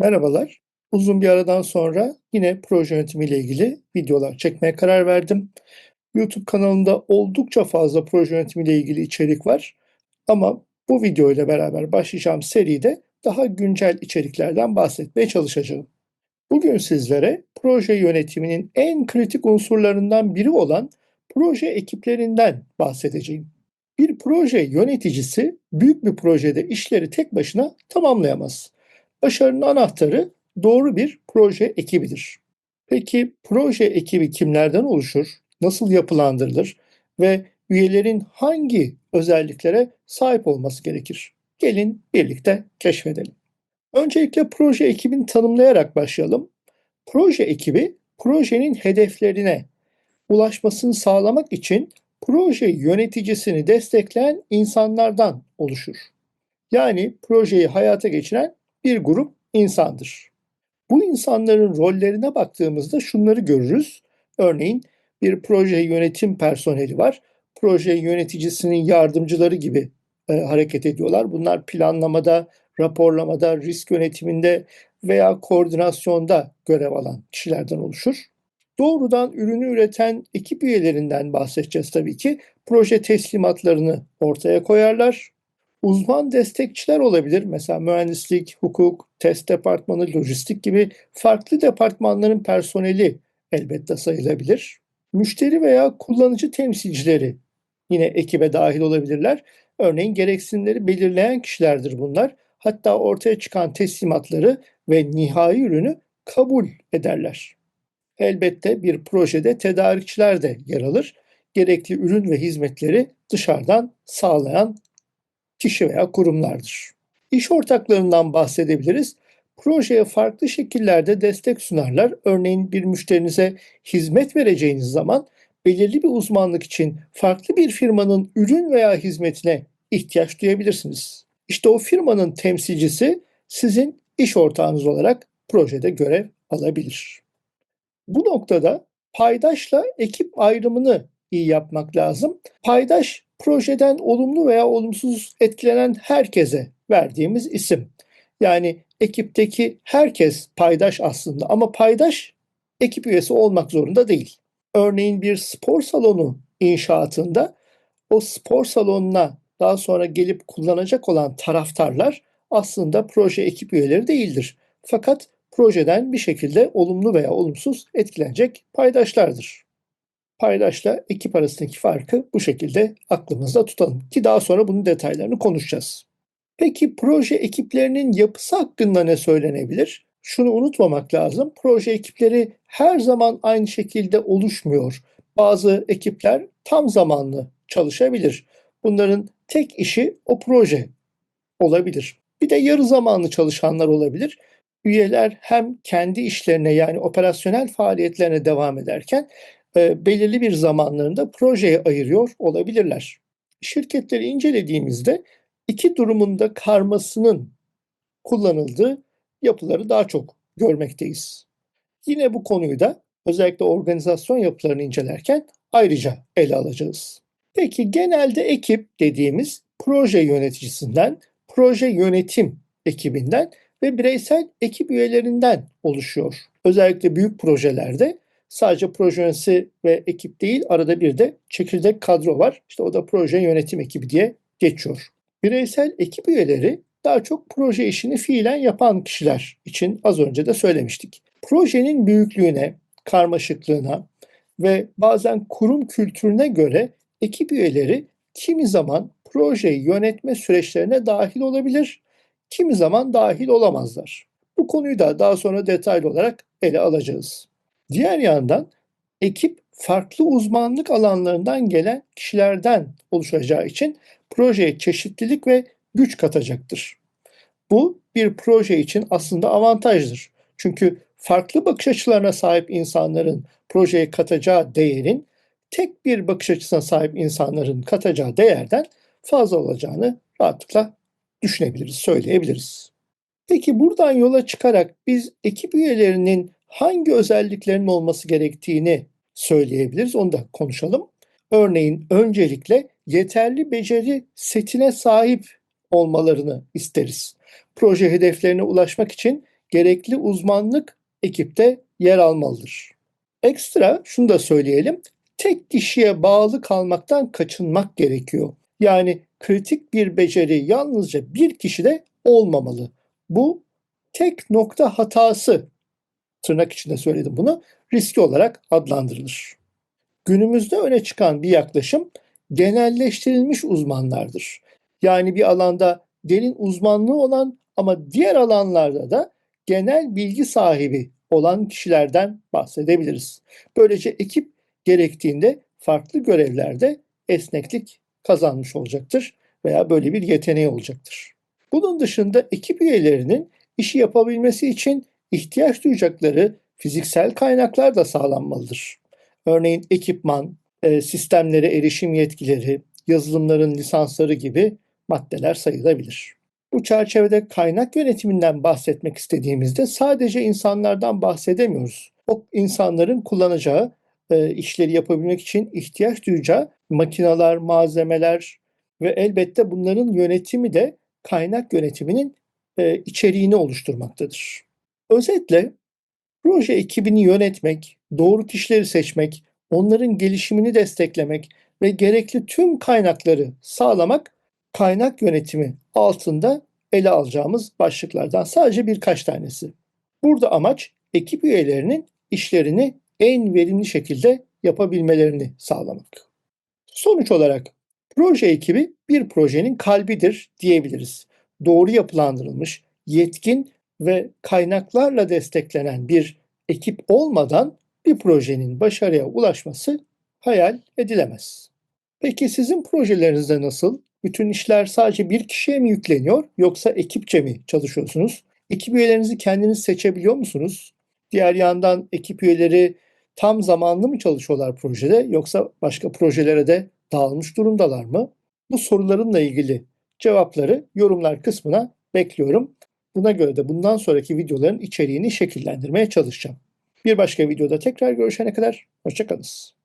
Merhabalar. Uzun bir aradan sonra yine proje yönetimiyle ilgili videolar çekmeye karar verdim. YouTube kanalımda oldukça fazla proje yönetimiyle ilgili içerik var. Ama bu video ile beraber başlayacağım seride daha güncel içeriklerden bahsetmeye çalışacağım. Bugün sizlere proje yönetiminin en kritik unsurlarından biri olan proje ekiplerinden bahsedeceğim. Bir proje yöneticisi büyük bir projede işleri tek başına tamamlayamaz. Başarının anahtarı doğru bir proje ekibidir. Peki proje ekibi kimlerden oluşur? Nasıl yapılandırılır ve üyelerin hangi özelliklere sahip olması gerekir? Gelin birlikte keşfedelim. Öncelikle proje ekibini tanımlayarak başlayalım. Proje ekibi projenin hedeflerine ulaşmasını sağlamak için proje yöneticisini destekleyen insanlardan oluşur. Yani projeyi hayata geçiren bir grup insandır. Bu insanların rollerine baktığımızda şunları görürüz. Örneğin bir proje yönetim personeli var. Proje yöneticisinin yardımcıları gibi e, hareket ediyorlar. Bunlar planlamada, raporlamada, risk yönetiminde veya koordinasyonda görev alan kişilerden oluşur. Doğrudan ürünü üreten ekip üyelerinden bahsedeceğiz tabii ki. Proje teslimatlarını ortaya koyarlar. Uzman destekçiler olabilir. Mesela mühendislik, hukuk, test departmanı, lojistik gibi farklı departmanların personeli elbette sayılabilir. Müşteri veya kullanıcı temsilcileri yine ekibe dahil olabilirler. Örneğin gereksinimleri belirleyen kişilerdir bunlar. Hatta ortaya çıkan teslimatları ve nihai ürünü kabul ederler. Elbette bir projede tedarikçiler de yer alır. Gerekli ürün ve hizmetleri dışarıdan sağlayan kişi veya kurumlardır. İş ortaklarından bahsedebiliriz. Projeye farklı şekillerde destek sunarlar. Örneğin bir müşterinize hizmet vereceğiniz zaman belirli bir uzmanlık için farklı bir firmanın ürün veya hizmetine ihtiyaç duyabilirsiniz. İşte o firmanın temsilcisi sizin iş ortağınız olarak projede görev alabilir. Bu noktada paydaşla ekip ayrımını iyi yapmak lazım. Paydaş projeden olumlu veya olumsuz etkilenen herkese verdiğimiz isim. Yani ekipteki herkes paydaş aslında ama paydaş ekip üyesi olmak zorunda değil. Örneğin bir spor salonu inşaatında o spor salonuna daha sonra gelip kullanacak olan taraftarlar aslında proje ekip üyeleri değildir. Fakat projeden bir şekilde olumlu veya olumsuz etkilenecek paydaşlardır. Paydaşla ekip arasındaki farkı bu şekilde aklımızda tutalım ki daha sonra bunun detaylarını konuşacağız. Peki proje ekiplerinin yapısı hakkında ne söylenebilir? Şunu unutmamak lazım. Proje ekipleri her zaman aynı şekilde oluşmuyor. Bazı ekipler tam zamanlı çalışabilir. Bunların tek işi o proje olabilir. Bir de yarı zamanlı çalışanlar olabilir. Üyeler hem kendi işlerine yani operasyonel faaliyetlerine devam ederken e, belirli bir zamanlarında projeye ayırıyor olabilirler. Şirketleri incelediğimizde iki durumunda karmasının kullanıldığı yapıları daha çok görmekteyiz. Yine bu konuyu da özellikle organizasyon yapılarını incelerken ayrıca ele alacağız. Peki genelde ekip dediğimiz proje yöneticisinden, proje yönetim ekibinden ve bireysel ekip üyelerinden oluşuyor. Özellikle büyük projelerde sadece proje yöneticisi ve ekip değil arada bir de çekirdek kadro var. İşte o da proje yönetim ekibi diye geçiyor. Bireysel ekip üyeleri daha çok proje işini fiilen yapan kişiler için az önce de söylemiştik. Projenin büyüklüğüne, karmaşıklığına ve bazen kurum kültürüne göre ekip üyeleri kimi zaman proje yönetme süreçlerine dahil olabilir, kimi zaman dahil olamazlar. Bu konuyu da daha sonra detaylı olarak ele alacağız. Diğer yandan ekip farklı uzmanlık alanlarından gelen kişilerden oluşacağı için projeye çeşitlilik ve güç katacaktır. Bu bir proje için aslında avantajdır. Çünkü farklı bakış açılarına sahip insanların projeye katacağı değerin tek bir bakış açısına sahip insanların katacağı değerden fazla olacağını rahatlıkla düşünebiliriz, söyleyebiliriz. Peki buradan yola çıkarak biz ekip üyelerinin hangi özelliklerin olması gerektiğini söyleyebiliriz. Onu da konuşalım. Örneğin öncelikle yeterli beceri setine sahip olmalarını isteriz. Proje hedeflerine ulaşmak için gerekli uzmanlık ekipte yer almalıdır. Ekstra şunu da söyleyelim. Tek kişiye bağlı kalmaktan kaçınmak gerekiyor. Yani kritik bir beceri yalnızca bir kişide olmamalı. Bu tek nokta hatası tırnak içinde söyledim bunu riski olarak adlandırılır. Günümüzde öne çıkan bir yaklaşım genelleştirilmiş uzmanlardır. Yani bir alanda derin uzmanlığı olan ama diğer alanlarda da genel bilgi sahibi olan kişilerden bahsedebiliriz. Böylece ekip gerektiğinde farklı görevlerde esneklik kazanmış olacaktır veya böyle bir yeteneği olacaktır. Bunun dışında ekip üyelerinin işi yapabilmesi için ihtiyaç duyacakları fiziksel kaynaklar da sağlanmalıdır. Örneğin ekipman, e, sistemlere erişim yetkileri, yazılımların lisansları gibi maddeler sayılabilir. Bu çerçevede kaynak yönetiminden bahsetmek istediğimizde sadece insanlardan bahsedemiyoruz. O insanların kullanacağı e, işleri yapabilmek için ihtiyaç duyacağı makineler, malzemeler ve elbette bunların yönetimi de kaynak yönetiminin e, içeriğini oluşturmaktadır. Özetle proje ekibini yönetmek, doğru kişileri seçmek, onların gelişimini desteklemek ve gerekli tüm kaynakları sağlamak kaynak yönetimi altında ele alacağımız başlıklardan sadece birkaç tanesi. Burada amaç ekip üyelerinin işlerini en verimli şekilde yapabilmelerini sağlamak. Sonuç olarak proje ekibi bir projenin kalbidir diyebiliriz. Doğru yapılandırılmış, yetkin ve kaynaklarla desteklenen bir ekip olmadan bir projenin başarıya ulaşması hayal edilemez. Peki sizin projelerinizde nasıl? Bütün işler sadece bir kişiye mi yükleniyor yoksa ekipçe mi çalışıyorsunuz? Ekip üyelerinizi kendiniz seçebiliyor musunuz? Diğer yandan ekip üyeleri tam zamanlı mı çalışıyorlar projede yoksa başka projelere de dağılmış durumdalar mı? Bu sorularımla ilgili cevapları yorumlar kısmına bekliyorum. Buna göre de bundan sonraki videoların içeriğini şekillendirmeye çalışacağım. Bir başka videoda tekrar görüşene kadar hoşçakalınız.